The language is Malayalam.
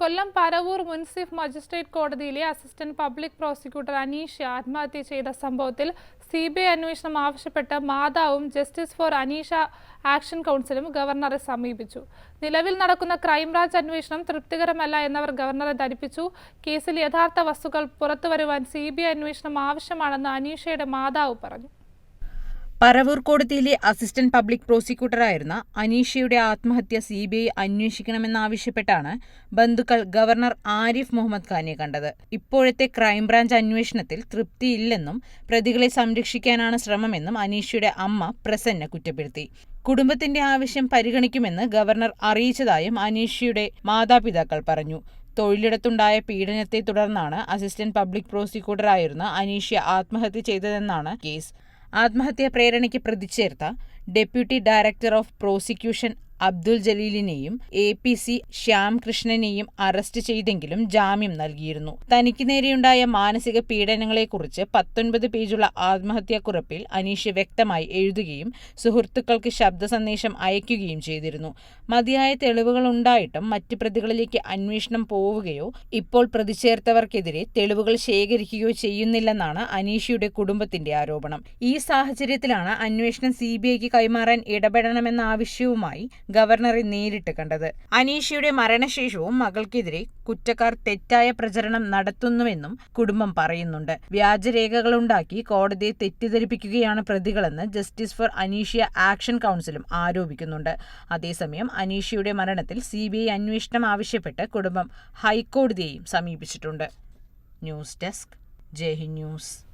കൊല്ലം പരവൂർ മുൻസിഫ് മജിസ്ട്രേറ്റ് കോടതിയിലെ അസിസ്റ്റന്റ് പബ്ലിക് പ്രോസിക്യൂട്ടർ അനീഷ് ആത്മഹത്യ ചെയ്ത സംഭവത്തിൽ സി ബി ഐ അന്വേഷണം ആവശ്യപ്പെട്ട് മാതാവും ജസ്റ്റിസ് ഫോർ അനീഷ ആക്ഷൻ കൗൺസിലും ഗവർണറെ സമീപിച്ചു. നിലവിൽ നടക്കുന്ന ക്രൈംബ്രാഞ്ച് അന്വേഷണം തൃപ്തികരമല്ല എന്നവർ ഗവർണറെ ധരിപ്പിച്ചു. കേസിൽ യഥാർത്ഥ വസ്തുക്കൾ പുറത്തുവരുവാൻ സി ബി ഐ അന്വേഷണം ആവശ്യമാണെന്ന് അനീഷയുടെ മാതാവ് പറഞ്ഞു. പറവൂർ കോടതിയിലെ അസിസ്റ്റന്റ് പബ്ലിക് പ്രോസിക്യൂട്ടറായിരുന്ന അനീഷയുടെ ആത്മഹത്യ സി ബി ഐ അന്വേഷിക്കണമെന്നാവശ്യപ്പെട്ടാണ് ബന്ധുക്കൾ ഗവർണർ ആരിഫ് മുഹമ്മദ് ഖാനെ കണ്ടത്. ഇപ്പോഴത്തെ ക്രൈംബ്രാഞ്ച് അന്വേഷണത്തിൽ തൃപ്തിയില്ലെന്നും പ്രതികളെ സംരക്ഷിക്കാനാണ് ശ്രമമെന്നും അനീഷയുടെ അമ്മ പ്രസന്ന കുറ്റപ്പെടുത്തി. കുടുംബത്തിന്റെ ആവശ്യം പരിഗണിക്കുമെന്ന് ഗവർണർ അറിയിച്ചതായും അനീഷയുടെ മാതാപിതാക്കൾ പറഞ്ഞു. തൊഴിലിടത്തുണ്ടായ പീഡനത്തെ തുടർന്നാണ് അസിസ്റ്റന്റ് പബ്ലിക് പ്രോസിക്യൂട്ടറായിരുന്ന അനീഷ്യ ആത്മഹത്യ ചെയ്തതെന്നാണ് കേസ്. ആത്മഹത്യാ പ്രേരണയ്ക്ക് പ്രതിചേർത്ത deputy director of prosecution Abdul ജലീലിനെയും A P C ശ്യാംകൃഷ്ണനെയും അറസ്റ്റ് ചെയ്തെങ്കിലും ജാമ്യം നൽകിയിരുന്നു. തനിക്ക് നേരെയുണ്ടായ മാനസിക പീഡനങ്ങളെക്കുറിച്ച് പത്തൊൻപത് പേജുള്ള ആത്മഹത്യാക്കുറിപ്പിൽ അനീഷ് വ്യക്തമായി എഴുതുകയും സുഹൃത്തുക്കൾക്ക് ശബ്ദ സന്ദേശം അയക്കുകയും ചെയ്തിരുന്നു. മതിയായ തെളിവുകൾ ഉണ്ടായിട്ടും മറ്റ് പ്രതികളിലേക്ക് അന്വേഷണം പോവുകയോ ഇപ്പോൾ പ്രതിചേർത്തവർക്കെതിരെ തെളിവുകൾ ശേഖരിക്കുകയോ ചെയ്യുന്നില്ലെന്നാണ് അനീഷയുടെ കുടുംബത്തിന്റെ ആരോപണം. ഈ സാഹചര്യത്തിലാണ് അന്വേഷണം സി കൈമാറാൻ ഇടപെടണമെന്ന ആവശ്യവുമായി ഗവർണറെ നേരിട്ട് കണ്ടത്. അനീഷയുടെ മരണശേഷവും മകൾക്കെതിരെ കുറ്റക്കാർ തെറ്റായ പ്രചരണം നടത്തുന്നുവെന്നും കുടുംബം പറയുന്നുണ്ട്. വ്യാജരേഖകളുണ്ടാക്കി കോടതിയെ തെറ്റിദ്ധരിപ്പിക്കുകയാണ് പ്രതികളെന്ന് ജസ്റ്റിസ് ഫോർ അനീഷ്യ ആക്ഷൻ കൗൺസിലും ആരോപിക്കുന്നുണ്ട്. അതേസമയം അനീഷയുടെ മരണത്തിൽ സി ബി ഐ അന്വേഷണം ആവശ്യപ്പെട്ട് കുടുംബം ഹൈക്കോടതിയെയും സമീപിച്ചിട്ടുണ്ട്. News desk Jaihind news.